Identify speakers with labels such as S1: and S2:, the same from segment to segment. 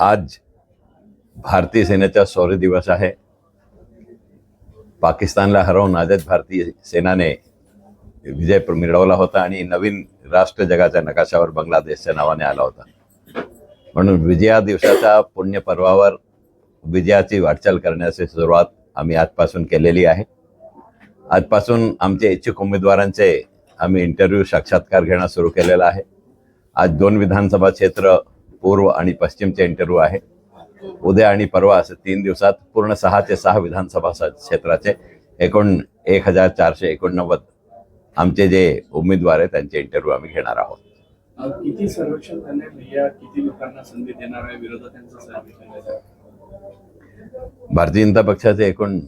S1: आज भारतीय सेनेचा शौर्य दिवस आहे. पाकिस्तानला हरवून आझाद भारतीय सेनाने विजय मिळवला होता आणि नवीन राष्ट्र जगाच्या नकाशावर बांगलादेशच्या नावाने आला होता. म्हणून विजया दिवसाच्या पुण्य पर्वावर विजयाची वाटचाल करण्याची सुरुवात आम्ही आजपासून केलेली आहे. आजपासून आमचे इच्छुक उमेदवारांचे आम्ही इंटरव्ह्यू साक्षात्कार घेणं सुरू केलेलं आहे. आज दोन विधानसभा क्षेत्र पूर्व आणि पश्चिमचे इंटरव्ह्यू आहे. उद्या आणि परवा असे तीन दिवसात पूर्ण सहा ते सहा विधानसभा क्षेत्राचे एकूण एक हजार चारशे एकोणनव्वद आमचे जे उमेदवार आहेत त्यांचे इंटरव्ह्यू आम्ही घेणार आहोत.
S2: किती सर्वेक्षण किती लोकांना संधी देणार आहे?
S1: भारतीय जनता पक्षाचे एकूण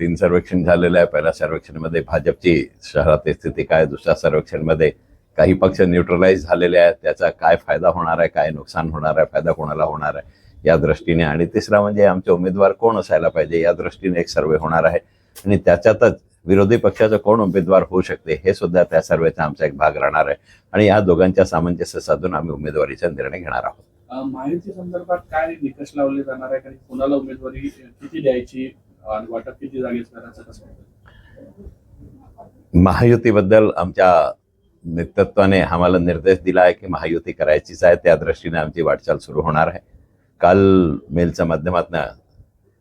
S1: तीन सर्वेक्षण झालेले आहे. पहिल्या सर्वेक्षणमध्ये भाजपची शहरात स्थिती काय दुसऱ्या सर्वेक्षणमध्ये काही पक्ष न्यूट्रलाइज झालेले आहेत. त्याचा काय फायदा होणार आहे? काय नुकसान होणार आहे? फायदा कोणाला होणार आहे? या दृष्टीने. आणि तिसरा म्हणजे आमचे उमेदवार कोण असायला पाहिजे? या दृष्टीने एक सर्वे होणार आहे. आणि त्याच्यातच विरोधी पक्षाचं कोण उमेदवार होऊ शकते? हे सुद्धा त्या सर्वेचा आमचा एक भाग राहणार आहे. आणि या दोघांच्या सामंजस्य साधून आम्ही उमेदवारीचा निर्णय घेणार आहोत.
S2: महायुती संदर्भात काय निकष लावले जाणार आहे आणि कोणाला उमेदवारी किती द्यायची? आणि वाटप किती जागेच करायचं कसं
S1: महायुतीबद्दल आमच्या नेतृत्वाने आम्हाला निर्देश दिला आहे की महायुती करायचीच आहे. त्या दृष्टीने आमची वाटचाल सुरू होणार आहे. काल मेलच्या माध्यमातून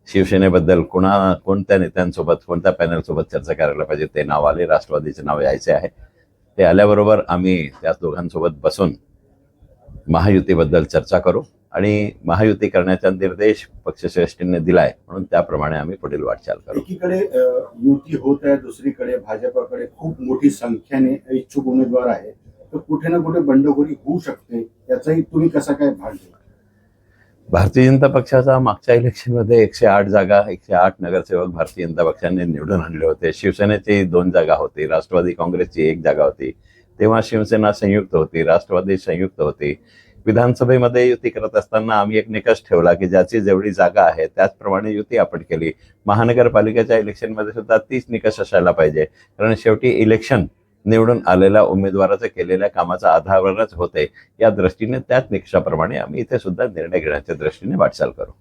S1: शिवसेनेबद्दल कोणा कोणत्या नेत्यांसोबत कोणत्या पॅनलसोबत चर्चा करायला पाहिजे ते नाव आले. राष्ट्रवादीचे नाव यायचे आहे. ते आल्याबरोबर आम्ही त्या दोघांसोबत बसून महायुतीबद्दल चर्चा करू. आणि महायुती करण्याचा निर्देश पक्षश्रेष्ठींनी दिलाय म्हणून त्याप्रमाणे आम्ही पुढील वाटचाल करू.
S3: एकीकडे युती होत आहे दुसरीकडे भाजपाकडे खूप मोठी संख्येने इच्छुक उमेदवार आहे. तर कुठे ना कुठे बंडखोरी होऊ शकते याचाही तुम्ही कसा काय भाग
S1: भारतीय जनता पक्षाचा मागच्या इलेक्शनमध्ये एकशे आठ जागा एकशे आठ नगरसेवक भारतीय जनता पक्षाने निवडून आणले होते. शिवसेनेची दोन जागा होती राष्ट्रवादी काँग्रेसची एक जागा होती. तेव्हा शिवसेना संयुक्त होती राष्ट्रवादी संयुक्त होती. विधानसभेमध्ये युती करत असताना आम्ही एक निकष ठेवला की ज्याची जेवढी जागा आहे त्याचप्रमाणे युती आपण केली. महानगरपालिकेच्या इलेक्शनमध्ये सुद्धा तीच निकष असायला पाहिजे. कारण शेवटी इलेक्शन निवडून आलेल्या उमेदवाराचं केलेल्या कामाचा आधारच होते. या दृष्टीने त्याच निकषाप्रमाणे आम्ही इथे सुद्धा निर्णय घेण्याच्या दृष्टीने वाटचाल करू.